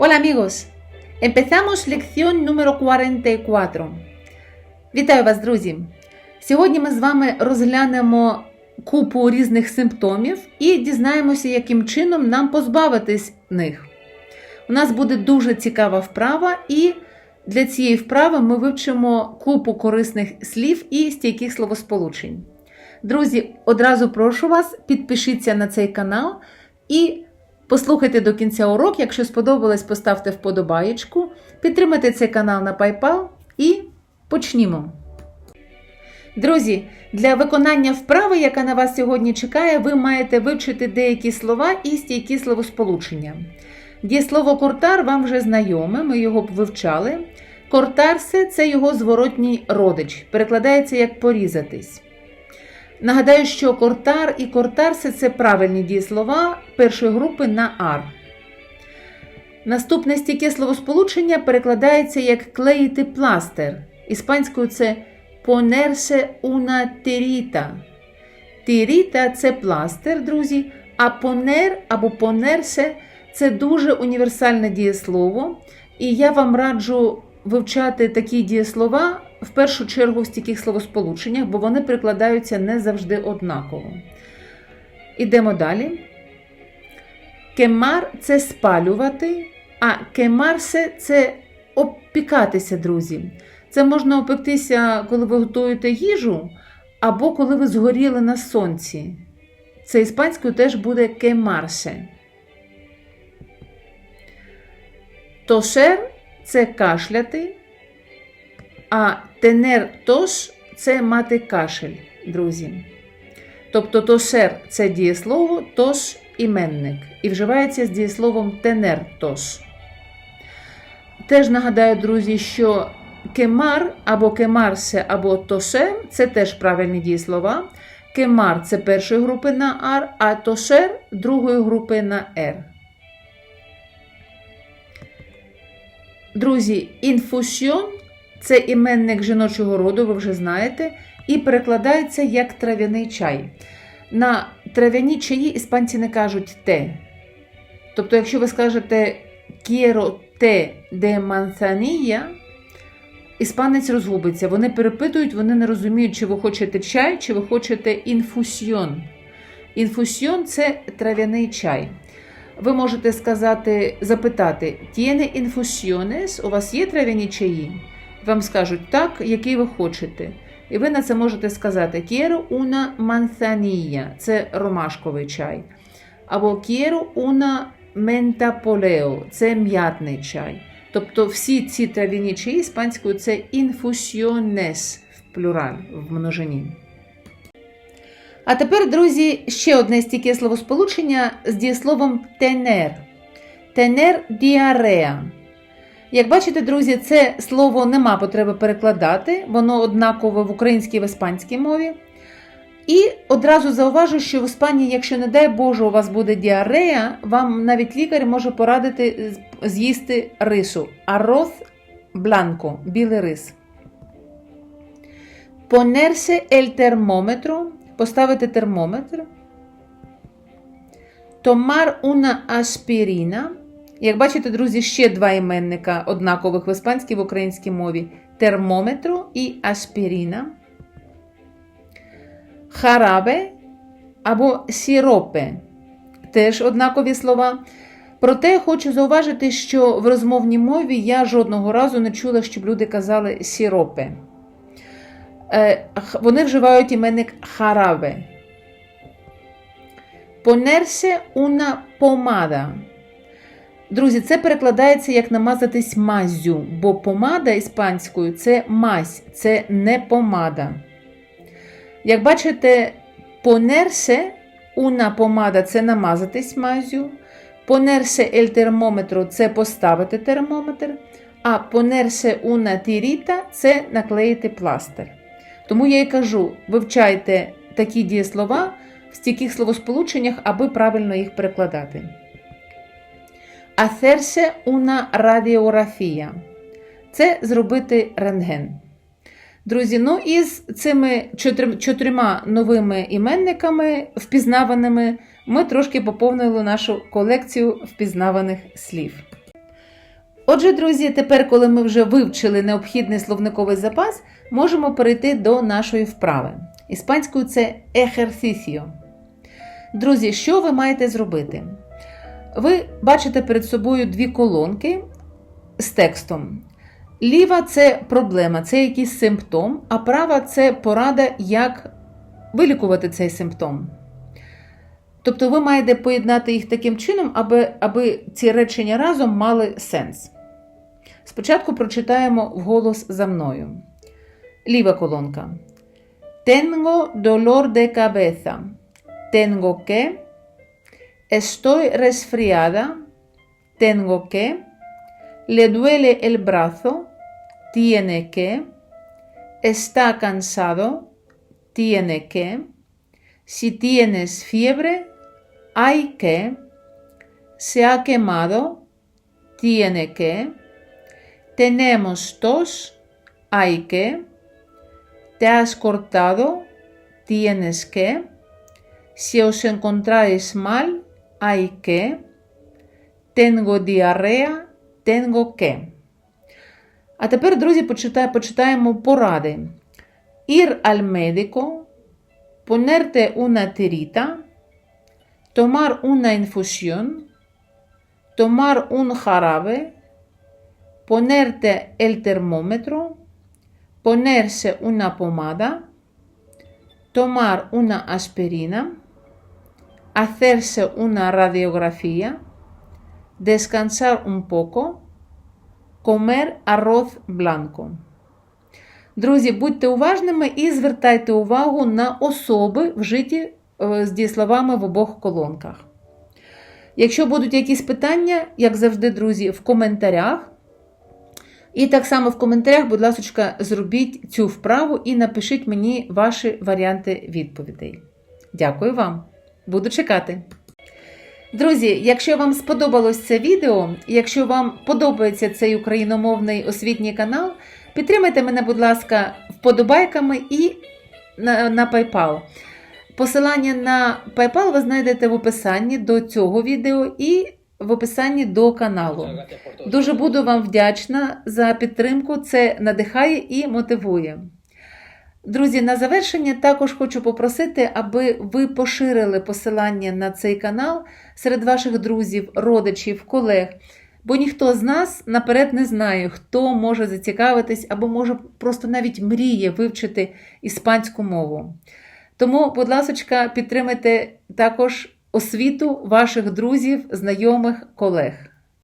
Hola amigos, empezamos lección número 44. Вітаю вас, друзі! Сьогодні ми з вами розглянемо купу різних симптомів і дізнаємося, яким чином нам позбавитись них. У нас буде дуже цікава вправа, і для цієї вправи ми вивчимо купу корисних слів і стійких словосполучень. Друзі, одразу прошу вас, підпишіться на цей канал і послухайте до кінця урок. Якщо сподобалось, поставте вподобаєчку, підтримайте цей канал на PayPal і почнімо. Друзі, для виконання вправи, яка на вас сьогодні чекає, ви маєте вивчити деякі слова і стійкі словосполучення. Дієслово кортар вам вже знайоме, ми його вивчали. Кортарсе це його зворотній родич, перекладається як порізатись. Нагадаю, що кортар і кортарсе це правильні дієслова першої групи на ар. Наступне стійке словосполучення перекладається як клеїти пластир. Іспанською це ponerse una tirita. Тіріта це пластир, друзі, а понер або понерсе це дуже універсальне дієслово. І я вам раджу вивчати такі дієслова в першу чергу в стійких словосполученнях, бо вони прикладаються не завжди однаково. Ідемо далі. Кемар це спалювати, а кемарсе це обпікатися, друзі. Це можна опектися, коли ви готуєте їжу, або коли ви згоріли на сонці. Це іспанською теж буде кемарсе. Тошер це кашляти, а тенер тош це мати кашель, друзі. Тобто тошер це дієслово, тош іменник. І вживається з дієсловом тенер тош. Теж нагадаю, друзі, що кемар або кемарсе, або тошер це теж правильні дієслова. Кемар це першої групи на ар, а тошер другої групи на р. Друзі, інфусіон це іменник жіночого роду, ви вже знаєте, і перекладається як трав'яний чай. На трав'яні чаї іспанці не кажуть те. Тобто, якщо ви скажете quiero те de manzanilla, іспанець розгубиться. Вони перепитують, вони не розуміють, чи ви хочете чай, чи ви хочете інфусіон. Інфусіон це трав'яний чай. Ви можете сказати, запитати, «Tiene infusiones?» у вас є трав'яні чаї? Вам скажуть так, який ви хочете. І ви на це можете сказати «Quiero una manzanilla» – це ромашковий чай. Або «Quiero una menta – це м'ятний чай. Тобто всі ці трав'яні чаї іспанською це «infusiones» в плюраль, в множині. А тепер, друзі, ще одне стійке словосполучення з дієсловом тенер. Тенер діареа. Як бачите, друзі, це слово нема потреби перекладати, воно однакове в українській і в іспанській мові. І одразу зауважу, що в Іспанії, якщо, не дай Боже, у вас буде діарея, вам навіть лікар може порадити з'їсти рису. Арроз бланко, білий рис. Ponerse el термометро поставити термометр, томар una аспіріна. Як бачите, друзі, ще два іменника однакових в іспанській в українській мові: термометро і аспіріна, харабе або сіропе теж однакові слова. Проте хочу зауважити, що в розмовній мові я жодного разу не чула, щоб люди казали сіропе. Вони вживають іменник харабе. Ponerse una pomada. Друзі, це перекладається як намазатись маззю, бо помада іспанською це мазь, це не помада. Як бачите, ponerse una pomada це намазатись маззю. Ponerse el термометро це поставити термометр. А ponerse una tirita це наклеїти пластир. Тому я і кажу: вивчайте такі дієслова в стійких словосполученнях, аби правильно їх перекладати. Hacerse una radiografía – це зробити рентген. Друзі, ну і з цими чотирма новими іменниками впізнаваними ми трошки поповнили нашу колекцію впізнаваних слів. Отже, друзі, тепер, коли ми вже вивчили необхідний словниковий запас, можемо перейти до нашої вправи. Іспанською це ejercicio. Друзі, що ви маєте зробити? Ви бачите перед собою дві колонки з текстом. Ліва це проблема, це якийсь симптом, а права це порада, як вилікувати цей симптом. Тобто ви маєте поєднати їх таким чином, аби, аби ці речення разом мали сенс. Спочатку прочитаємо вголос за мною. Ліва колонка. Tengo dolor de cabeza. Tengo que. Estoy resfriada. Tengo que. Le duele el brazo. Tiene que. Está cansado. Tiene que. Si tienes fiebre, hay que. Se ha quemado. Tiene que. Tenemos tos. Hay que. Te has cortado. Tienes que. Si os encontráis mal, hay que. Tengo diarrea. Tengo que. А тепер, друзі, почитай- почитаємо поради. Ir al médico, ponerte una tirita, tomar una infusión, tomar un jarabe, ponerte el termómetro, ponerse una pomada, tomar una aspirina, hacerse una radiografía, descansar un poco, comer arroz blanco. Друзі, будьте уважними і звертайте увагу на особи, вжиті е, з дієсловами в обох колонках. Якщо будуть якісь питання, як завжди, друзі, в коментарях. І так само в коментарях, будь ласка, зробіть цю вправу і напишіть мені ваші варіанти відповідей. Дякую вам! Буду чекати! Друзі, якщо вам сподобалось це відео, якщо вам подобається цей україномовний освітній канал, підтримайте мене, будь ласка, вподобайками і на, на PayPal. Посилання на PayPal ви знайдете в описанні до цього відео і в описанні до каналу. Дуже буду вам вдячна за підтримку. Це надихає і мотивує. Друзі, на завершення також хочу попросити, аби ви поширили посилання на цей канал серед ваших друзів, родичів, колег. Бо ніхто з нас наперед не знає, хто може зацікавитись або може просто навіть мріє вивчити іспанську мову. Тому, будь ласка, підтримайте також освіту ваших друзів, знайомих, колег.